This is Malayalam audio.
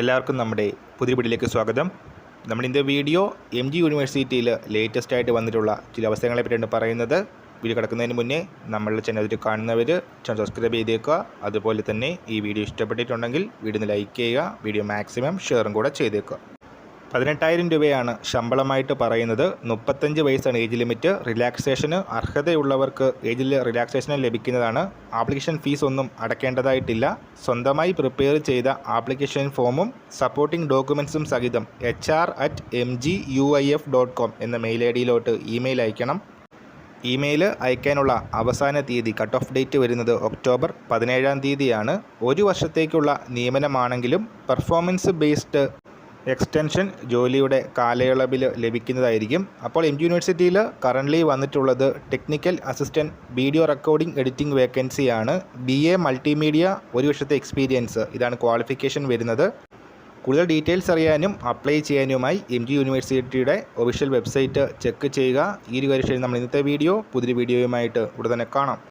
എല്ലാവർക്കും നമ്മുടെ പുതിയ സ്വാഗതം. നമ്മൾ ഇന്നത്തെ വീഡിയോ എം ജി യൂണിവേഴ്സിറ്റിയിൽ ലേറ്റസ്റ്റ് ആയിട്ട് വന്നിട്ടുള്ള ചില അവസരങ്ങളെ പറ്റിയാണ് പറയുന്നത്. വീഡിയോ കിടക്കുന്നതിന് മുന്നേ നമ്മളുടെ ചാനൽ കാണുന്നവർ ചാനൽ സബ്സ്ക്രൈബ് ചെയ്തേക്കുക. അതുപോലെ തന്നെ ഈ വീഡിയോ ഇഷ്ടപ്പെട്ടിട്ടുണ്ടെങ്കിൽ വീഡിയോ ലൈക്ക് ചെയ്യുക വീഡിയോ മാക്സിമം ഷെയറും കൂടെ ചെയ്തേക്കുക. പതിനെട്ടായിരം രൂപയാണ് ശമ്പളമായിട്ട് പറയുന്നത്. മുപ്പത്തഞ്ച് വയസ്സാണ് ഏജ് ലിമിറ്റ്. റിലാക്സേഷന് അർഹതയുള്ളവർക്ക് ഏജിൽ റിലാക്സേഷൻ ലഭിക്കുന്നതാണ്. ആപ്ലിക്കേഷൻ ഫീസ് ഒന്നും അടക്കേണ്ടതായിട്ടില്ല. സ്വന്തമായി പ്രിപ്പയർ ചെയ്ത ആപ്ലിക്കേഷൻ ഫോമും സപ്പോർട്ടിംഗ് ഡോക്യുമെൻസും സഹിതം H R at M G U I F dot com എന്ന മെയിൽ ഐ ഡിയിലോട്ട് ഇമെയിൽ അയക്കണം. ഇമെയിൽ അയക്കാനുള്ള അവസാന തീയതി കട്ട് ഓഫ് ഡേറ്റ് വരുന്നത് ഒക്ടോബർ പതിനേഴാം തീയതിയാണ്. ഒരു വർഷത്തേക്കുള്ള നിയമനമാണെങ്കിലും പെർഫോമൻസ് ബേസ്ഡ് എക്സ്റ്റൻഷൻ ജോലിയുടെ കാലയളവിൽ ലഭിക്കുന്നതായിരിക്കും. അപ്പോൾ എം ജി യൂണിവേഴ്സിറ്റിയിൽ കറന്റ്ലി വന്നിട്ടുള്ളത് technical assistant video recording editing വേക്കൻസിയാണ് ബി എ മൾട്ടിമീഡിയ ഒരു വർഷത്തെ എക്സ്പീരിയൻസ് ഇതാണ് ക്വാളിഫിക്കേഷൻ വരുന്നത്. കൂടുതൽ ഡീറ്റെയിൽസ് അറിയാനും അപ്ലൈ ചെയ്യാനുമായി എം ജി യൂണിവേഴ്സിറ്റിയുടെ ഒഫീഷ്യൽ വെബ്സൈറ്റ് ചെക്ക് ചെയ്യുക. ഈ ഒരു കാര്യം നമ്മൾ ഇന്നത്തെ വീഡിയോ പുതിയൊരു വീഡിയോയുമായിട്ട് ഉടനെ കാണാം.